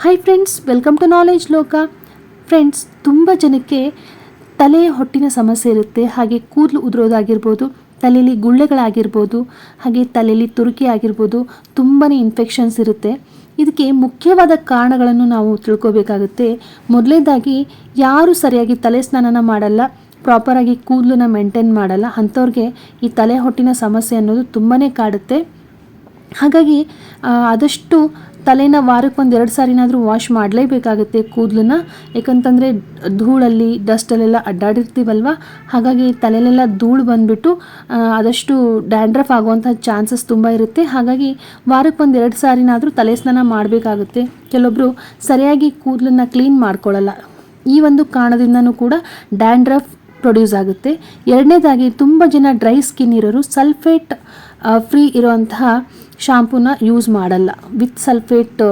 Hi friends welcome to knowledge Loka friends ತುಂಬ ಜನಕ್ಕೆ ತಲೆ ಹೊಟ್ಟಿನ ಸಮಸ್ಯೆ ಇರುತ್ತೆ. ಹಾಗೆ ಕೂದಲು ಉದುರೋದಾಗಿರ್ಬೋದು, ತಲೆಯಲ್ಲಿ ಗುಳ್ಳೆಗಳಾಗಿರ್ಬೋದು, ಹಾಗೆ ತಲೆಯಲ್ಲಿ ತುರುಕಿ ಆಗಿರ್ಬೋದು ತುಂಬಾ ಇನ್ಫೆಕ್ಷನ್ಸ್ ಇರುತ್ತೆ. ಇದಕ್ಕೆ ಮುಖ್ಯವಾದ ಕಾರಣಗಳನ್ನು ನಾವು ತಿಳ್ಕೋಬೇಕಾಗುತ್ತೆ. ಮೊದಲನೇದಾಗಿ ಯಾರು ಸರಿಯಾಗಿ ತಲೆ ಸ್ನಾನನ ಮಾಡಲ್ಲ ಪ್ರಾಪರಾಗಿ ಕೂದಲನ್ನ ಮೇಂಟೈನ್ ಮಾಡಲ್ಲ. ಅಂಥವ್ರಿಗೆ ಈ ತಲೆ ಹೊಟ್ಟಿನ ಸಮಸ್ಯೆ ಅನ್ನೋದು ತುಂಬಾ ಕಾಡುತ್ತೆ. ಹಾಗಾಗಿ ಆದಷ್ಟು ತಲೆನ ವಾರಕ್ಕೆ ಒಂದು ಎರಡು ಸಾರಿನಾದರೂ ವಾಶ್ ಮಾಡಲೇಬೇಕಾಗುತ್ತೆ ಕೂದಲನ್ನ. ಯಾಕಂತಂದರೆ ಧೂಳಲ್ಲಿ ಡಸ್ಟಲ್ಲೆಲ್ಲ ಅಡ್ಡಾಡಿರ್ತೀವಲ್ವ? ಹಾಗಾಗಿ ತಲೆಲೆಲ್ಲ ಧೂಳು ಬಂದುಬಿಟ್ಟು ಆದಷ್ಟು ಡ್ಯಾಂಡ್ರಫ್ ಆಗುವಂಥ ಚಾನ್ಸಸ್ ತುಂಬ ಇರುತ್ತೆ. ಹಾಗಾಗಿ ವಾರಕ್ಕೆ ಒಂದು ಎರಡು ಸಾರಿನಾದರೂ ತಲೆ ಸ್ನಾನ ಮಾಡಬೇಕಾಗುತ್ತೆ. ಕೆಲವೊಬ್ಬರು ಸರಿಯಾಗಿ ಕೂದಲನ್ನ ಕ್ಲೀನ್ ಮಾಡ್ಕೊಳ್ಳಲ್ಲ ಈ ಒಂದು ಕಾರಣದಿಂದನೂ ಕೂಡ ಡ್ಯಾಂಡ್ರಫ್ ಪ್ರೊಡ್ಯೂಸ್ ಆಗುತ್ತೆ. ಎರಡನೇದಾಗಿ, ತುಂಬ ಜನ ಡ್ರೈ ಸ್ಕಿನ್ ಇರೋರು ಸಲ್ಫೇಟ್ ಫ್ರೀ ಇರುವಂತಹ ಶಾಂಪೂನ ಯೂಸ್ ಮಾಡಲ್ಲ. ವಿತ್ ಸಲ್ಫೇಟ್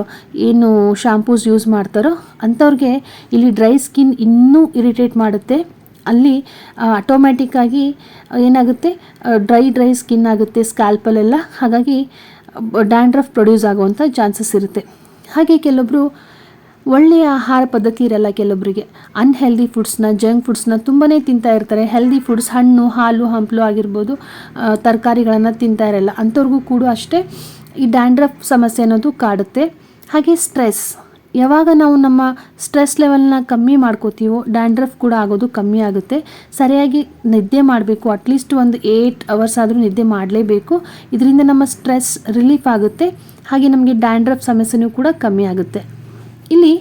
ಏನು ಶಾಂಪೂಸ್ ಯೂಸ್ ಮಾಡ್ತಾರೋ ಅಂಥವ್ರಿಗೆ ಇಲ್ಲಿ ಡ್ರೈ ಸ್ಕಿನ್ ಇನ್ನೂ ಇರಿಟೇಟ್ ಮಾಡುತ್ತೆ. ಅಲ್ಲಿ ಆಟೋಮ್ಯಾಟಿಕ್ಕಾಗಿ ಏನಾಗುತ್ತೆ? ಡ್ರೈ ಡ್ರೈ ಸ್ಕಿನ್ ಆಗುತ್ತೆ ಸ್ಕ್ಯಾಲ್ಪಲ್ಲೆಲ್ಲ ಹಾಗಾಗಿ ಡ್ಯಾಂಡ್ರಫ್ ಪ್ರೊಡ್ಯೂಸ್ ಆಗುವಂಥ ಚಾನ್ಸಸ್ ಇರುತ್ತೆ. ಹಾಗೆ ಕೆಲವೊಬ್ಬರು ಒಳ್ಳೆಯ ಆಹಾರ ಪದ್ಧತಿ ಇರಲ್ಲ ಕೆಲವೊಬ್ಬರಿಗೆ ಅನ್ಹೆಲ್ದಿ ಫುಡ್ಸ್ನ ಜಂಕ್ ಫುಡ್ಸ್ನ ತುಂಬಾ ತಿಂತಾ ಇರ್ತಾರೆ. ಹೆಲ್ದಿ ಫುಡ್ಸ್ ಹಣ್ಣು, ಹಾಲು, ಹಂಪಲು ಆಗಿರ್ಬೋದು ತರಕಾರಿಗಳನ್ನು ತಿಂತಾ ಇರಲ್ಲ. ಅಂಥವ್ರಿಗೂ ಕೂಡ ಅಷ್ಟೇ ಈ ಡ್ಯಾಂಡ್ರಫ್ ಸಮಸ್ಯೆ ಅನ್ನೋದು ಕಾಡುತ್ತೆ. ಹಾಗೆ ಸ್ಟ್ರೆಸ್ ಯಾವಾಗ ನಾವು ನಮ್ಮ ಸ್ಟ್ರೆಸ್ ಲೆವೆಲ್ನ ಕಮ್ಮಿ ಮಾಡ್ಕೋತೀವೋ ಡ್ಯಾಂಡ್ರಫ್ ಕೂಡ ಆಗೋದು ಕಮ್ಮಿ ಆಗುತ್ತೆ. ಸರಿಯಾಗಿ ನಿದ್ದೆ ಮಾಡಬೇಕು. ಅಟ್ಲೀಸ್ಟ್ ಒಂದು ಏಯ್ಟ್ ಅವರ್ಸ್ ಆದರೂ ನಿದ್ದೆ ಮಾಡಲೇಬೇಕು. ಇದರಿಂದ ನಮ್ಮ ಸ್ಟ್ರೆಸ್ ರಿಲೀಫ್ ಆಗುತ್ತೆ. ಹಾಗೆ ನಮಗೆ ಡ್ಯಾಂಡ್ರಫ್ ಸಮಸ್ಯೆನೂ ಕೂಡ ಕಮ್ಮಿ ಆಗುತ್ತೆ. ಇಲ್ಲಿ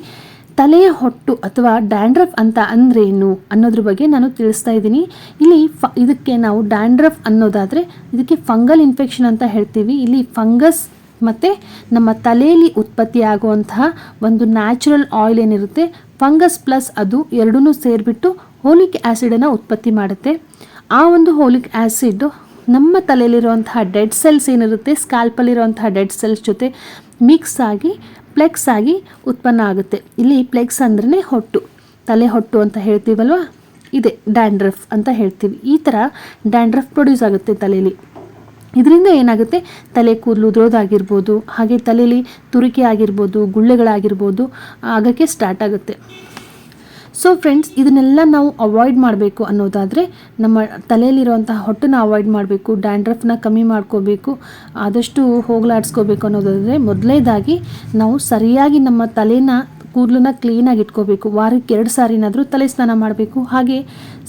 ತಲೆಯ ಹೊಟ್ಟು ಅಥವಾ ಡ್ಯಾಂಡ್ರಫ್ ಅಂತ ಅಂದ್ರೇನು ಅನ್ನೋದ್ರ ಬಗ್ಗೆ ನಾನು ತಿಳಿಸ್ತಾ ಇದ್ದೀನಿ. ಇಲ್ಲಿ ಫ, ಇದಕ್ಕೆ ನಾವು ಡ್ಯಾಂಡ್ರಫ್ ಅನ್ನೋದಾದರೆ ಇದಕ್ಕೆ ಫಂಗಲ್ ಇನ್ಫೆಕ್ಷನ್ ಅಂತ ಹೇಳ್ತೀವಿ. ಇಲ್ಲಿ ಫಂಗಸ್ ಮತ್ತು ನಮ್ಮ ತಲೆಯಲ್ಲಿ ಉತ್ಪತ್ತಿ ಆಗುವಂತಹ ಒಂದು ನ್ಯಾಚುರಲ್ ಆಯಿಲ್ ಏನಿರುತ್ತೆ, ಫಂಗಸ್ ಪ್ಲಸ್ ಅದು ಎರಡೂ ಸೇರಿಬಿಟ್ಟು ಹೋಲಿಕ್ ಆ್ಯಸಿಡನ್ನು ಉತ್ಪತ್ತಿ ಮಾಡುತ್ತೆ. ಆ ಒಂದು ಹೋಲಿಕ್ ಆ್ಯಸಿಡ್ ನಮ್ಮ ತಲೆಯಲ್ಲಿರುವಂತಹ ಡೆಡ್ ಸೆಲ್ಸ್ ಏನಿರುತ್ತೆ ಸ್ಕ್ಯಾಲ್ಪಲ್ಲಿರುವಂತಹ ಡೆಡ್ ಸೆಲ್ಸ್ ಜೊತೆ ಮಿಕ್ಸ್ ಆಗಿ ಪ್ಲೆಕ್ಸ್ ಆಗಿ ಉತ್ಪನ್ನ ಆಗುತ್ತೆ. ಇಲ್ಲಿ ಪ್ಲೆಕ್ಸ್ ಅಂದ್ರೇ ಹೊಟ್ಟು. ತಲೆ ಹೊಟ್ಟು ಅಂತ ಹೇಳ್ತೀವಲ್ವ? ಇದೆ ಡ್ಯಾಂಡ್ರಫ್ ಅಂತ ಹೇಳ್ತೀವಿ. ಈ ಥರ ಡ್ಯಾಂಡ್ರಫ್ ಪ್ರೊಡ್ಯೂಸ್ ಆಗುತ್ತೆ ತಲೆಯಲ್ಲಿ ಇದರಿಂದ ಏನಾಗುತ್ತೆ? ತಲೆ ಕೂದಲು ಉದುರೋದಾಗಿರ್ಬೋದು, ಹಾಗೆ ತಲೆಯಲ್ಲಿ ತುರಿಕೆ ಆಗಿರ್ಬೋದು, ಗುಳ್ಳೆಗಳಾಗಿರ್ಬೋದು, ಆಗೋಕ್ಕೆ ಸ್ಟಾರ್ಟ್ ಆಗುತ್ತೆ. ಸೊ ಫ್ರೆಂಡ್ಸ್ ಇದನ್ನೆಲ್ಲ ನಾವು ಅವಾಯ್ಡ್ ಮಾಡಬೇಕು ಅನ್ನೋದಾದರೆ ನಮ್ಮ ತಲೆಯಲ್ಲಿರುವಂಥ ಹೊಟ್ಟನ್ನು ಅವಾಯ್ಡ್ ಮಾಡಬೇಕು ಡ್ಯಾಂಡ್ರಫ್ನ ಕಮ್ಮಿ ಮಾಡ್ಕೋಬೇಕು, ಆದಷ್ಟು ಹೋಗಲಾಡಿಸ್ಕೋಬೇಕು ಅನ್ನೋದಾದರೆ ಮೊದಲನೇದಾಗಿ ನಾವು ಸರಿಯಾಗಿ ನಮ್ಮ ತಲೆನ ಕೂದಲನ್ನ ಕ್ಲೀನಾಗಿ ಇಟ್ಕೋಬೇಕು. ವಾರಕ್ಕೆ ಎರಡು ಸಾರಿನಾದರೂ ತಲೆ ಸ್ನಾನ ಮಾಡಬೇಕು. ಹಾಗೆ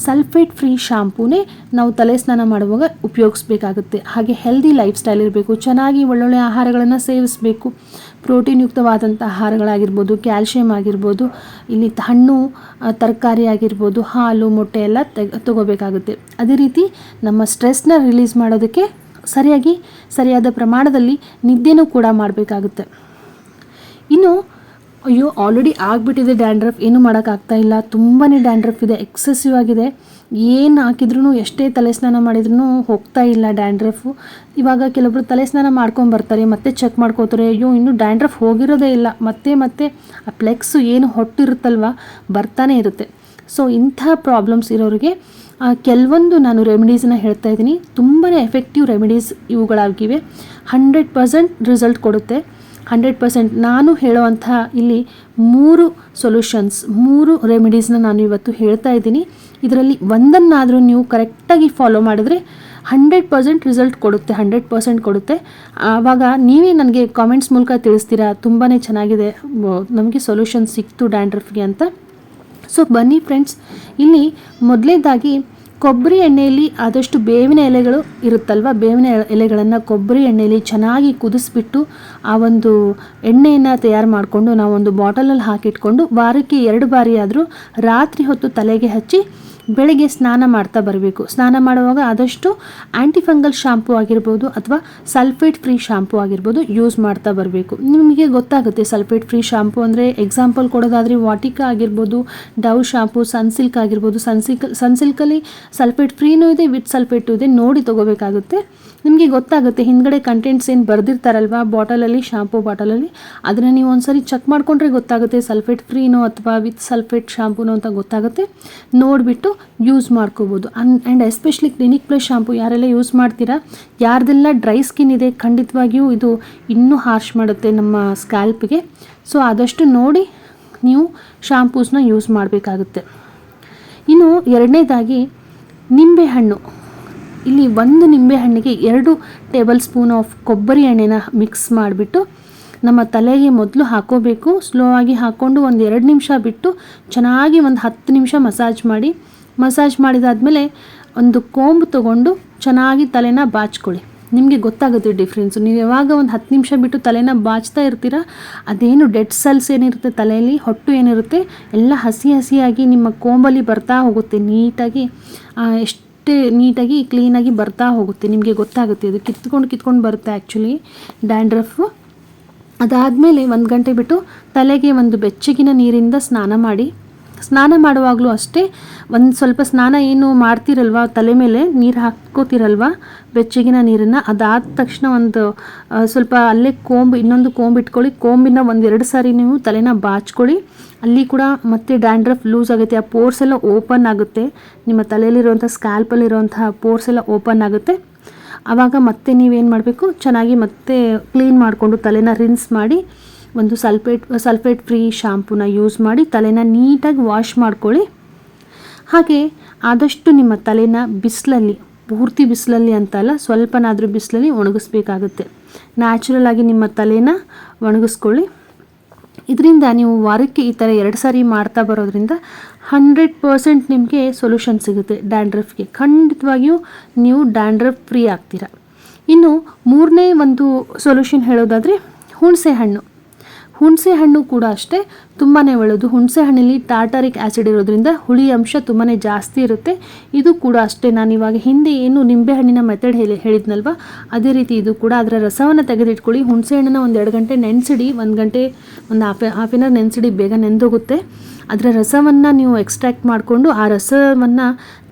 ಸಲ್ಫೇಟ್ ಫ್ರೀ ಶಾಂಪೂನೇ ನಾವು ತಲೆ ಸ್ನಾನ ಮಾಡುವಾಗ ಉಪಯೋಗಿಸ್ಬೇಕಾಗುತ್ತೆ. ಹಾಗೆ ಹೆಲ್ದಿ ಲೈಫ್ ಸ್ಟೈಲ್ ಇರಬೇಕು. ಚೆನ್ನಾಗಿ ಒಳ್ಳೊಳ್ಳೆ ಆಹಾರಗಳನ್ನು ಸೇವಿಸಬೇಕು. ಪ್ರೋಟೀನ್ ಯುಕ್ತವಾದಂಥ ಆಹಾರಗಳಾಗಿರ್ಬೋದು, ಕ್ಯಾಲ್ಶಿಯಂ ಆಗಿರ್ಬೋದು, ಇಲ್ಲಿ ಹಣ್ಣು ತರಕಾರಿ ಆಗಿರ್ಬೋದು, ಹಾಲು, ಮೊಟ್ಟೆ ಎಲ್ಲ ತೆಗ್, ತಗೋಬೇಕಾಗುತ್ತೆ. ಅದೇ ರೀತಿ ನಮ್ಮ ಸ್ಟ್ರೆಸ್ನ ರಿಲೀಸ್ ಮಾಡೋದಕ್ಕೆ ಸರಿಯಾಗಿ, ಸರಿಯಾದ ಪ್ರಮಾಣದಲ್ಲಿ ನಿದ್ದೆನೂ ಕೂಡ ಮಾಡಬೇಕಾಗುತ್ತೆ. ಇನ್ನು ಅಯ್ಯೋ ಆಲ್ರೆಡಿ ಆಗಿಬಿಟ್ಟಿದೆ ಡ್ಯಾಂಡ್ರಫ್ ಏನು ಮಾಡೋಕ್ಕಾಗ್ತಾ ಇಲ್ಲ. ತುಂಬಾ ಡ್ಯಾಂಡ್ರಫ್ ಇದೆ. ಎಕ್ಸೆಸಿವ್ ಆಗಿದೆ. ಏನು ಹಾಕಿದ್ರೂ ಎಷ್ಟೇ ತಲೆ ಸ್ನಾನ ಮಾಡಿದ್ರೂ ಹೋಗ್ತಾ ಇಲ್ಲ ಡ್ಯಾಂಡ್ರಫು ಇವಾಗ ಕೆಲವೊಬ್ರು ತಲೆ ಸ್ನಾನ ಮಾಡ್ಕೊಂಡು ಬರ್ತಾರೆ, ಮತ್ತೆ ಚೆಕ್ ಮಾಡ್ಕೋತಾರೆ. ಅಯ್ಯೋ, ಇನ್ನೂ ಡ್ಯಾಂಡ್ರಫ್ ಹೋಗಿರೋದೇ ಇಲ್ಲ. ಮತ್ತೆ ಮತ್ತೆ ಆ ಪ್ಲೆಕ್ಸು ಏನು ಹೊಟ್ಟಿರುತ್ತಲ್ವ? ಬರ್ತಾನೆ ಇರುತ್ತೆ. ಸೊ ಇಂಥ ಪ್ರಾಬ್ಲಮ್ಸ್ ಇರೋರಿಗೆ ಕೆಲವೊಂದು ನಾನು ರೆಮಿಡೀಸನ್ನ ಹೇಳ್ತಾ ಇದ್ದೀನಿ. ತುಂಬಾ ಎಫೆಕ್ಟಿವ್ ರೆಮಿಡೀಸ್ ಇವುಗಳಾಗಿವೆ. ಹಂಡ್ರೆಡ್ ಪರ್ಸೆಂಟ್ ರಿಸಲ್ಟ್ ಕೊಡುತ್ತೆ. ಹಂಡ್ರೆಡ್ ಪರ್ಸೆಂಟ್ ನಾನು ಹೇಳುವಂಥ ಇಲ್ಲಿ ಮೂರು ಸೊಲ್ಯೂಷನ್ಸ್ ಮೂರು ರೆಮಿಡೀಸ್ನ ನಾನು ಇವತ್ತು ಹೇಳ್ತಾ ಇದ್ದೀನಿ. ಇದರಲ್ಲಿ ಒಂದನ್ನಾದರೂ ನೀವು ಕರೆಕ್ಟಾಗಿ ಫಾಲೋ ಮಾಡಿದ್ರೆ ಹಂಡ್ರೆಡ್ ಪರ್ಸೆಂಟ್ ರಿಸಲ್ಟ್ ಕೊಡುತ್ತೆ, ಹಂಡ್ರೆಡ್ ಪರ್ಸೆಂಟ್ ಕೊಡುತ್ತೆ. ಆವಾಗ ನೀವೇ ನನಗೆ ಕಾಮೆಂಟ್ಸ್ ಮೂಲಕ ತಿಳಿಸ್ತೀರಾ? ತುಂಬಾ ಚೆನ್ನಾಗಿದೆ. ನಮಗೆ ಸೊಲ್ಯೂಷನ್ ಸಿಕ್ತು ಡ್ಯಾಂಡ್ರಫ್ಗೆ ಅಂತ. ಸೊ ಬನ್ನಿ ಫ್ರೆಂಡ್ಸ್ ಇಲ್ಲಿ ಮೊದಲೇದಾಗಿ ಕೊಬ್ಬರಿ ಎಣ್ಣೆಯಲ್ಲಿ ಆದಷ್ಟು ಬೇವಿನ ಎಲೆಗಳು ಇರುತ್ತಲ್ವ? ಬೇವಿನ ಎಲೆಗಳನ್ನು ಕೊಬ್ಬರಿ ಎಣ್ಣೆಯಲ್ಲಿ ಚೆನ್ನಾಗಿ ಕುದಿಸ್ಬಿಟ್ಟು ಆ ಒಂದು ಎಣ್ಣೆಯನ್ನು ತಯಾರು ಮಾಡಿಕೊಂಡು ನಾವು ಒಂದು ಬಾಟಲಲ್ಲಿ ಹಾಕಿಟ್ಕೊಂಡು ವಾರಕ್ಕೆ ಎರಡು ಬಾರಿ ಆದರೂ ರಾತ್ರಿ ಹೊತ್ತು ತಲೆಗೆ ಹಚ್ಚಿ ಬೆಳಗ್ಗೆ ಸ್ನಾನ ಮಾಡ್ತಾ ಬರಬೇಕು. ಸ್ನಾನ ಮಾಡುವಾಗ ಆದಷ್ಟು ಆ್ಯಂಟಿಫಂಗಲ್ ಶಾಂಪೂ ಆಗಿರ್ಬೋದು ಅಥವಾ ಸಲ್ಫೇಟ್ ಫ್ರೀ ಶಾಂಪೂ ಆಗಿರ್ಬೋದು ಯೂಸ್ ಮಾಡ್ತಾ ಬರಬೇಕು. ನಿಮಗೆ ಗೊತ್ತಾಗುತ್ತೆ ಸಲ್ಫೇಟ್ ಫ್ರೀ ಶಾಂಪೂ ಅಂದರೆ ಎಕ್ಸಾಂಪಲ್ ಕೊಡೋದಾದರೆ ವಾಟಿಕಾ ಆಗಿರ್ಬೋದು ಡವ್ ಶಾಂಪೂ ಸನ್ಸಿಲ್ಕ್ ಆಗಿರ್ಬೋದು. ಸನ್ಸಿಲ್ಕ್ ಸನ್ಸಿಲ್ಕಲ್ಲಿ ಸಲ್ಫೇಟ್ ಫ್ರೀನೂ ಇದೆ ವಿತ್ ಸಲ್ಫೇಟು ಇದೆ. ನೋಡಿ ತೊಗೋಬೇಕಾಗುತ್ತೆ. ನಿಮಗೆ ಗೊತ್ತಾಗುತ್ತೆ, ಹಿಂದ್ಗಡೆ ಕಂಟೆಂಟ್ಸ್ ಏನು ಬರೆದಿರ್ತಾರಲ್ವ? ಬಾಟಲಲ್ಲಿ ಶಾಂಪೂ ಬಾಟಲಲ್ಲಿ. ಅದನ್ನು ನೀವು ಒಂದ್ಸರಿ ಚೆಕ್ ಮಾಡಿಕೊಂಡ್ರೆ ಗೊತ್ತಾಗುತ್ತೆ ಸಲ್ಫೇಟ್ ಫ್ರೀನೋ ಅಥವಾ ವಿತ್ ಸಲ್ಫೇಟ್ ಶಾಂಪೂನೋ ಅಂತ ಗೊತ್ತಾಗುತ್ತೆ. ನೋಡಿಬಿಟ್ಟು ಯೂಸ್ ಮಾಡ್ಕೋಬೋದು. ಅನ್ and especially clinic plus shampoo ಯಾರೆಲ್ಲ ಯೂಸ್ ಮಾಡ್ತೀರಾ? ಯಾರ್ದೆಲ್ಲ ಡ್ರೈ ಸ್ಕಿನ್ ಇದೆ, ಖಂಡಿತವಾಗಿಯೂ ಇದು ಇನ್ನೂ ಹಾರ್ಶ್ ಮಾಡುತ್ತೆ ನಮ್ಮ ಸ್ಕ್ಯಾಲ್ಪ್ಗೆ ಸೊ ಆದಷ್ಟು ನೋಡಿ ನೀವು ಶಾಂಪೂಸ್ನ ಯೂಸ್ ಮಾಡಬೇಕಾಗುತ್ತೆ. ಇನ್ನು ಎರಡನೇದಾಗಿ ನಿಂಬೆಹಣ್ಣು ಇಲ್ಲಿ ಒಂದು ನಿಂಬೆಹಣ್ಣಿಗೆ ಎರಡು ಟೇಬಲ್ ಸ್ಪೂನ್ ಆಫ್ ಕೊಬ್ಬರಿ ಎಣ್ಣೆನ ಮಿಕ್ಸ್ ಮಾಡಿಬಿಟ್ಟು ನಮ್ಮ ತಲೆಗೆ ಮೊದಲು ಹಾಕೋಬೇಕು. ಸ್ಲೋ ಆಗಿ ಹಾಕ್ಕೊಂಡು ಒಂದು ಎರಡು ನಿಮಿಷ ಬಿಟ್ಟು ಚೆನ್ನಾಗಿ ಒಂದು ಹತ್ತು ನಿಮಿಷ ಮಸಾಜ್ ಮಾಡಿ. ಮಸಾಜ್ ಮಾಡಿದಾದಮೇಲೆ ಒಂದು ಕೋಂಬು ತೊಗೊಂಡು ಚೆನ್ನಾಗಿ ತಲೆನ ಬಾಚ್ಕೊಳ್ಳಿ. ನಿಮಗೆ ಗೊತ್ತಾಗುತ್ತೆ ಡಿಫ್ರೆನ್ಸು ನೀವು ಯಾವಾಗ ಒಂದು ಹತ್ತು ನಿಮಿಷ ಬಿಟ್ಟು ತಲೆನ ಬಾಚ್ತಾ ಇರ್ತೀರ ಅದೇನು ಡೆಡ್ ಸೆಲ್ಸ್ ಏನಿರುತ್ತೆ ತಲೆಯಲ್ಲಿ ಹೊಟ್ಟು ಏನಿರುತ್ತೆ ಎಲ್ಲ ಹಸಿ ಹಸಿಯಾಗಿ ನಿಮ್ಮ ಕೋಂಬಲ್ಲಿ ಬರ್ತಾ ಹೋಗುತ್ತೆ. ನೀಟಾಗಿ ಆ, ಎಷ್ಟೇ ನೀಟಾಗಿ, ಕ್ಲೀನಾಗಿ ಬರ್ತಾ ಹೋಗುತ್ತೆ. ನಿಮಗೆ ಗೊತ್ತಾಗುತ್ತೆ. ಅದು ಕಿತ್ಕೊಂಡು ಕಿತ್ಕೊಂಡು ಬರುತ್ತೆ ಆ್ಯಕ್ಚುಲಿ ಡ್ಯಾಂಡ್ರಫು ಅದಾದಮೇಲೆ ಒಂದು ಗಂಟೆ ಬಿಟ್ಟು ತಲೆಗೆ ಒಂದು ಬೆಚ್ಚಗಿನ ನೀರಿಂದ ಸ್ನಾನ ಮಾಡಿ. ಸ್ನಾನ ಮಾಡುವಾಗಲೂ ಅಷ್ಟೇ, ಒಂದು ಸ್ವಲ್ಪ ಸ್ನಾನ ಏನು ಮಾಡ್ತಿರಲ್ವ, ತಲೆ ಮೇಲೆ ನೀರು ಹಾಕ್ಕೋತಿರಲ್ವ, ಬೆಚ್ಚಗಿನ ನೀರನ್ನು? ಅದಾದ ತಕ್ಷಣ ಒಂದು ಸ್ವಲ್ಪ ಅಲ್ಲೇ ಕೋಂಬು, ಇನ್ನೊಂದು ಕೋಂಬು ಇಟ್ಕೊಳ್ಳಿ. ಕೋಂಬಿನ ಒಂದೆರಡು ಸಾರಿ ನೀವು ತಲೆನ ಬಾಚ್ಕೊಳ್ಳಿ. ಅಲ್ಲಿ ಕೂಡ ಮತ್ತೆ ಡ್ಯಾಂಡ್ರಫ್ ಲೂಸ್ ಆಗುತ್ತೆ. ಆ ಪೋರ್ಸ್ ಎಲ್ಲ ಓಪನ್ ಆಗುತ್ತೆ. ನಿಮ್ಮ ತಲೆಯಲ್ಲಿರುವಂಥ, ಸ್ಕ್ಯಾಲ್ಪಲ್ಲಿರುವಂತಹ ಪೋರ್ಸ್ ಎಲ್ಲ ಓಪನ್ ಆಗುತ್ತೆ. ಆವಾಗ ಮತ್ತೆ ನೀವೇನು ಮಾಡಬೇಕು? ಚೆನ್ನಾಗಿ ಮತ್ತೆ ಕ್ಲೀನ್ ಮಾಡಿಕೊಂಡು ತಲೆನ ರಿನ್ಸ್ ಮಾಡಿ ಒಂದು ಸಲ್ಫೇಟ್ ಸಲ್ಫೇಟ್ ಫ್ರೀ ಶಾಂಪೂನ ಯೂಸ್ ಮಾಡಿ ತಲೆನ ನೀಟಾಗಿ ವಾಶ್ ಮಾಡ್ಕೊಳ್ಳಿ. ಹಾಗೆ ಆದಷ್ಟು ನಿಮ್ಮ ತಲೆನ ಬಿಸಿಲಲ್ಲಿ, ಪೂರ್ತಿ ಬಿಸಿಲಲ್ಲಿ ಅಂತಲ್ಲ ಸ್ವಲ್ಪನಾದರೂ ಬಿಸಿಲಲ್ಲಿ ಒಣಗಿಸ್ಬೇಕಾಗುತ್ತೆ. ನ್ಯಾಚುರಲ್ ಆಗಿ ನಿಮ್ಮ ತಲೆನ ಒಣಗಿಸ್ಕೊಳ್ಳಿ. ಇದರಿಂದ ನೀವು ವಾರಕ್ಕೆ ಈ ಥರ ಎರಡು ಸಾರಿ ಮಾಡ್ತಾ ಬರೋದ್ರಿಂದ ಹಂಡ್ರೆಡ್ ಪರ್ಸೆಂಟ್ ನಿಮಗೆ ಸೊಲ್ಯೂಷನ್ ಸಿಗುತ್ತೆ ಡ್ಯಾಂಡ್ರಫ್ಗೆ ಖಂಡಿತವಾಗಿಯೂ ನೀವು ಡ್ಯಾಂಡ್ರಫ್ ಫ್ರೀ ಆಗ್ತೀರ. ಇನ್ನು ಮೂರನೇ ಒಂದು ಸೊಲ್ಯೂಷನ್ ಹೇಳೋದಾದರೆ ಹುಣಸೆ ಹಣ್ಣು ಹುಣಸೆ ಹಣ್ಣು ಕೂಡ ಅಷ್ಟೇ ತುಂಬಾ ಒಳ್ಳೆಯದು ಹುಣಸೆ ಹಣ್ಣಲ್ಲಿ ಟಾಟಾರಿಕ್ ಆ್ಯಸಿಡ್ ಇರೋದ್ರಿಂದ ಹುಳಿ ಅಂಶ ತುಂಬಾ ಜಾಸ್ತಿ ಇರುತ್ತೆ. ಇದು ಕೂಡ ಅಷ್ಟೇ. ನಾನು ಇವಾಗ ಹಿಂದೆ ಏನು ನಿಂಬೆ ಹಣ್ಣಿನ ಮೆಥಡ್ ಹೇಳಿ, ಹೇಳಿದ್ನಲ್ವ? ಅದೇ ರೀತಿ ಇದು ಕೂಡ ಅದರ ರಸವನ್ನು ತೆಗೆದಿಟ್ಕೊಳ್ಳಿ. ಹುಣಸೆ ಹಣ್ಣನ್ನ ಒಂದು ಎರಡು ಗಂಟೆ ನೆನೆಸಿಡಿ. ಒಂದು ಗಂಟೆ, ಒಂದು ಹಾಫ್ ಹಾಫ್ ಆನ್ ಅವರ್ ನೆನೆಸಿಡಿ, ಬೇಗ ನೆಂದೋಗುತ್ತೆ. ಅದರ ರಸವನ್ನು ನೀವು ಎಕ್ಸ್ಟ್ರಾಕ್ಟ್ ಮಾಡಿಕೊಂಡು ಆ ರಸವನ್ನು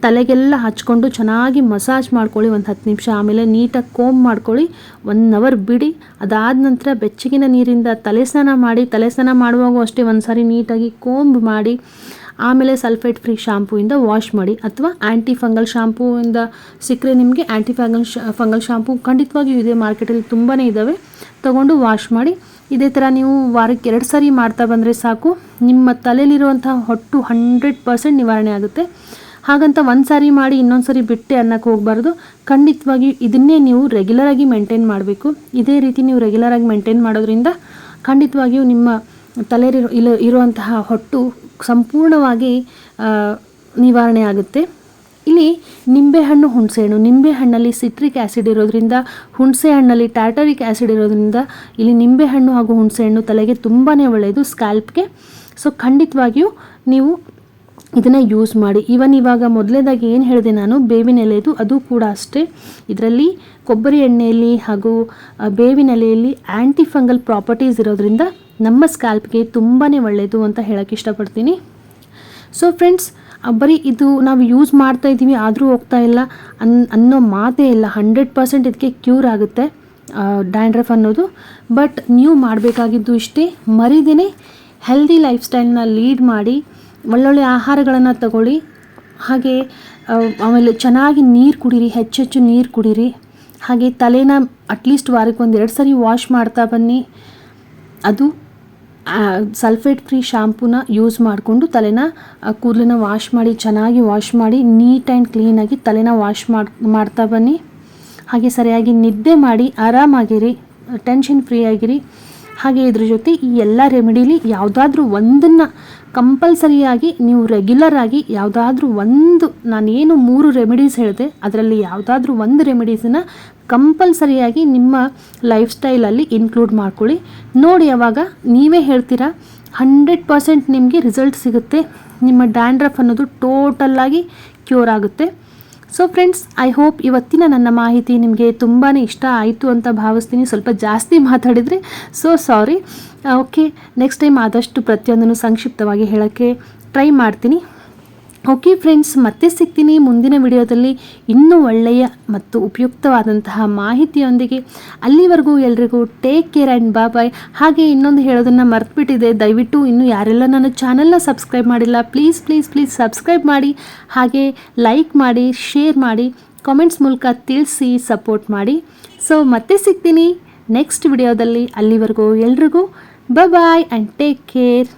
ತಲೆಗೆಲ್ಲ ಹಚ್ಕೊಂಡು ಚೆನ್ನಾಗಿ ಮಸಾಜ್ ಮಾಡ್ಕೊಳ್ಳಿ ಒಂದು ಹತ್ತು ನಿಮಿಷ, ಆಮೇಲೆ ನೀಟಾಗಿ ಕೋಮ್ ಮಾಡ್ಕೊಳ್ಳಿ ಒನ್ ಅವರ್ ಬಿಡಿ. ಅದಾದ ನಂತರ ಬೆಚ್ಚಗಿನ ನೀರಿಂದ ತಲೆ ಸ್ನಾನ ಮಾಡಿ, ತಲೆ ಸ್ನಾನ ಮಾಡುವಾಗೂ ಅಷ್ಟೇ ಒಂದು ಸಾರಿ ನೀಟಾಗಿ ಕೋಂಬ್ ಮಾಡಿ, ಆಮೇಲೆ ಸಲ್ಫೇಟ್ ಫ್ರೀ ಶಾಂಪೂಯಿಂದ ವಾಶ್ ಮಾಡಿ, ಅಥವಾ ಆ್ಯಂಟಿ ಫಂಗಲ್ ಶಾಂಪೂಯಿಂದ ಸಿಕ್ಕರೆ ನಿಮಗೆ ಆ್ಯಂಟಿ ಫಂಗಲ್ ಫಂಗಲ್ ಶಾಂಪೂ ಖಂಡಿತವಾಗಿಯೂ ಇದೆ ಮಾರ್ಕೆಟಲ್ಲಿ ತುಂಬಾ ಇದ್ದಾವೆ ತಗೊಂಡು ವಾಶ್ ಮಾಡಿ. ಇದೇ ಥರ ನೀವು ವಾರಕ್ಕೆ ಎರಡು ಸಾರಿ ಮಾಡ್ತಾ ಬಂದರೆ ಸಾಕು. ನಿಮ್ಮ ತಲೆಯಲ್ಲಿರುವಂಥ ಹೊಟ್ಟು ಹಂಡ್ರೆಡ್ ಪರ್ಸೆಂಟ್ ನಿವಾರಣೆ ಆಗುತ್ತೆ. ಹಾಗಂತ ಒಂದು ಸಾರಿ ಮಾಡಿ ಇನ್ನೊಂದು ಸಾರಿ ಬಿಟ್ಟೆ ಅನ್ನಕ್ಕೆ ಹೋಗಬಾರ್ದು. ಖಂಡಿತವಾಗಿ ಇದನ್ನೇ ನೀವು ರೆಗ್ಯುಲರ್ ಆಗಿ ಮೇಂಟೈನ್ ಮಾಡಬೇಕು. ಇದೇ ರೀತಿ ನೀವು ರೆಗ್ಯುಲರ್ ಆಗಿ ಮೇಂಟೈನ್ ಮಾಡೋದ್ರಿಂದ ಖಂಡಿತವಾಗಿಯೂ ನಿಮ್ಮ ತಲೆಯಲ್ಲಿರೋ ಇಲ್ಲ ಇರುವಂತಹ ಹೊಟ್ಟು ಸಂಪೂರ್ಣವಾಗಿ ನಿವಾರಣೆ ಆಗುತ್ತೆ. ಇಲ್ಲಿ ನಿಂಬೆಹಣ್ಣು ಹುಣಸೆಹಣ್ಣು. ನಿಂಬೆಹಣ್ಣಲ್ಲಿ ಸಿಟ್ರಿಕ್ ಆ್ಯಸಿಡ್ ಇರೋದ್ರಿಂದ, ಹುಣಸೆ ಹಣ್ಣಲ್ಲಿ ಟ್ಯಾಟರಿಕ್ ಆ್ಯಸಿಡ್ ಇರೋದ್ರಿಂದ ಇಲ್ಲಿ ನಿಂಬೆಹಣ್ಣು ಹಾಗೂ ಹುಣಸೆಹಣ್ಣು ತಲೆಗೆ ತುಂಬಾ ಒಳ್ಳೆಯದು ಸ್ಕ್ಯಾಲ್ಪ್ಗೆ ಸೊ ಖಂಡಿತವಾಗಿಯೂ ನೀವು ಇದನ್ನು ಯೂಸ್ ಮಾಡಿ. ಇವನ್ ಇವಾಗ ಮೊದಲನೇದಾಗಿ ಏನು ಹೇಳಿದೆ ನಾನು, ಬೇವಿನ ಎಲೆದು ಅದು ಕೂಡ ಅಷ್ಟೇ. ಇದರಲ್ಲಿ ಕೊಬ್ಬರಿ ಎಣ್ಣೆಯಲ್ಲಿ ಹಾಗೂ ಬೇವಿನ ಎಲೆಯಲ್ಲಿ ಆ್ಯಂಟಿ ಫಂಗಲ್ ಪ್ರಾಪರ್ಟೀಸ್ ಇರೋದ್ರಿಂದ ನಮ್ಮ ಸ್ಕ್ಯಾಲ್ಪ್ಗೆ ತುಂಬಾ ಒಳ್ಳೆಯದು ಅಂತ ಹೇಳೋಕ್ಕೆ ಇಷ್ಟಪಡ್ತೀನಿ. ಸೊ ಫ್ರೆಂಡ್ಸ್ ಬರೀ ಇದು ನಾವು ಯೂಸ್ ಮಾಡ್ತಾ ಇದ್ದೀವಿ, ಆದರೂ ಹೋಗ್ತಾ ಇಲ್ಲ ಅನ್, ಅನ್ನೋ ಮಾತೇ ಇಲ್ಲ. ಹಂಡ್ರೆಡ್ ಪರ್ಸೆಂಟ್ ಇದಕ್ಕೆ ಕ್ಯೂರ್ ಆಗುತ್ತೆ ಡ್ಯಾಂಡ್ರಫ್ ಅನ್ನೋದು. ಬಟ್ ನೀವು ಮಾಡಬೇಕಾಗಿದ್ದು ಇಷ್ಟೇ, ಮರಿದೇನೆ ಹೆಲ್ದಿ ಲೈಫ್ ಸ್ಟೈಲ್ನ ಲೀಡ್ ಮಾಡಿ ಒಳ್ಳೊಳ್ಳೆ ಆಹಾರಗಳನ್ನು ತಗೊಳ್ಳಿ. ಹಾಗೆ ಆಮೇಲೆ ಚೆನ್ನಾಗಿ ನೀರು ಕುಡೀರಿ, ಹೆಚ್ಚೆಚ್ಚು ನೀರು ಕುಡೀರಿ. ಹಾಗೆ ತಲೆನ ಅಟ್ಲೀಸ್ಟ್ ವಾರಕ್ಕೆ ಒಂದು ಎರಡು ಸರಿ ವಾಶ್ ಮಾಡ್ತಾ ಬನ್ನಿ. ಅದು ಸಲ್ಫೇಟ್ ಫ್ರೀ ಶಾಂಪೂನ ಯೂಸ್ ಮಾಡಿಕೊಂಡು ತಲೆನ ಕೂದಲನ್ನ ವಾಶ್ ಮಾಡಿ, ಚೆನ್ನಾಗಿ ವಾಶ್ ಮಾಡಿ ನೀಟ್ ಆ್ಯಂಡ್ ಕ್ಲೀನಾಗಿ ತಲೆನ ವಾಶ್ ಮಾಡಿ, ಮಾಡ್ತಾ ಬನ್ನಿ. ಹಾಗೆ ಸರಿಯಾಗಿ ನಿದ್ದೆ ಮಾಡಿ, ಆರಾಮಾಗಿರಿ ಟೆನ್ಷನ್ ಫ್ರೀ ಆಗಿರಿ. ಹಾಗೆ ಇದ್ರ ಜೊತೆ ಈ ಎಲ್ಲ ರೆಮಿಡಿಲಿ ಯಾವುದಾದ್ರೂ ಒಂದನ್ನು ಕಂಪಲ್ಸರಿಯಾಗಿ ನೀವು ರೆಗ್ಯುಲರ್ ಆಗಿ ಯಾವುದಾದ್ರೂ ಒಂದು, ನಾನೇನು ಮೂರು ರೆಮಿಡೀಸ್ ಹೇಳಿದೆ, ಅದರಲ್ಲಿ ಯಾವುದಾದ್ರೂ ಒಂದು ರೆಮಿಡೀಸನ್ನು ಕಂಪಲ್ಸರಿಯಾಗಿ ನಿಮ್ಮ ಲೈಫ್ ಸ್ಟೈಲಲ್ಲಿ ಇನ್ಕ್ಲೂಡ್ ಮಾಡ್ಕೊಳ್ಳಿ. ನೋಡಿ ಯಾವಾಗ ನೀವೇ ಹೇಳ್ತೀರಾ ಹಂಡ್ರೆಡ್ ಪರ್ಸೆಂಟ್ ನಿಮಗೆ ರಿಸಲ್ಟ್ ಸಿಗುತ್ತೆ, ನಿಮ್ಮ ಡ್ಯಾಂಡ್ರಫ್ ಅನ್ನೋದು ಟೋಟಲ್ಲಾಗಿ ಕ್ಯೂರ್ ಆಗುತ್ತೆ. ಸೊ ಫ್ರೆಂಡ್ಸ್ ಐ ಹೋಪ್ ಇವತ್ತಿನ ನನ್ನ ಮಾಹಿತಿ ನಿಮಗೆ ತುಂಬಾ ಇಷ್ಟ ಆಯಿತು ಅಂತ ಭಾವಿಸ್ತೀನಿ. ಸ್ವಲ್ಪ ಜಾಸ್ತಿ ಮಾತಾಡಿದರೆ so sorry okay next time ಆದಷ್ಟು ಪ್ರತಿಯೊಂದನ್ನು ಸಂಕ್ಷಿಪ್ತವಾಗಿ ಹೇಳೋಕ್ಕೆ ಟ್ರೈ ಮಾಡ್ತೀನಿ. ಓಕೆ ಫ್ರೆಂಡ್ಸ್ ಮತ್ತೆ ಸಿಗ್ತೀನಿ ಮುಂದಿನ ವಿಡಿಯೋದಲ್ಲಿ ಇನ್ನೂ ಒಳ್ಳೆಯ ಮತ್ತು ಉಪಯುಕ್ತವಾದಂತಹ ಮಾಹಿತಿಯೊಂದಿಗೆ. ಅಲ್ಲಿವರೆಗೂ ಎಲ್ರಿಗೂ ಟೇಕ್ ಕೇರ್ ಆ್ಯಂಡ್ ಬಾ ಬಾಯ್ ಹಾಗೆ ಇನ್ನೊಂದು ಹೇಳೋದನ್ನು ಮರ್ತುಬಿಟ್ಟಿದೆ. ದಯವಿಟ್ಟು ಇನ್ನು ಯಾರೆಲ್ಲ ನನ್ನ ಚಾನಲ್ನ ಸಬ್ಸ್ಕ್ರೈಬ್ ಮಾಡಿಲ್ಲ ಪ್ಲೀಸ್ ಪ್ಲೀಸ್ ಪ್ಲೀಸ್ ಸಬ್ಸ್ಕ್ರೈಬ್ ಮಾಡಿ. ಹಾಗೆ ಲೈಕ್ ಮಾಡಿ ಶೇರ್ ಮಾಡಿ ಕಾಮೆಂಟ್ಸ್ ಮೂಲಕ ತಿಳಿಸಿ ಸಪೋರ್ಟ್ ಮಾಡಿ. ಸೊ ಮತ್ತೆ ಸಿಗ್ತೀನಿ ನೆಕ್ಸ್ಟ್ ವಿಡಿಯೋದಲ್ಲಿ. ಅಲ್ಲಿವರೆಗೂ ಎಲ್ರಿಗೂ ಬಾಯ್ ಆ್ಯಂಡ್ ಟೇಕ್ ಕೇರ್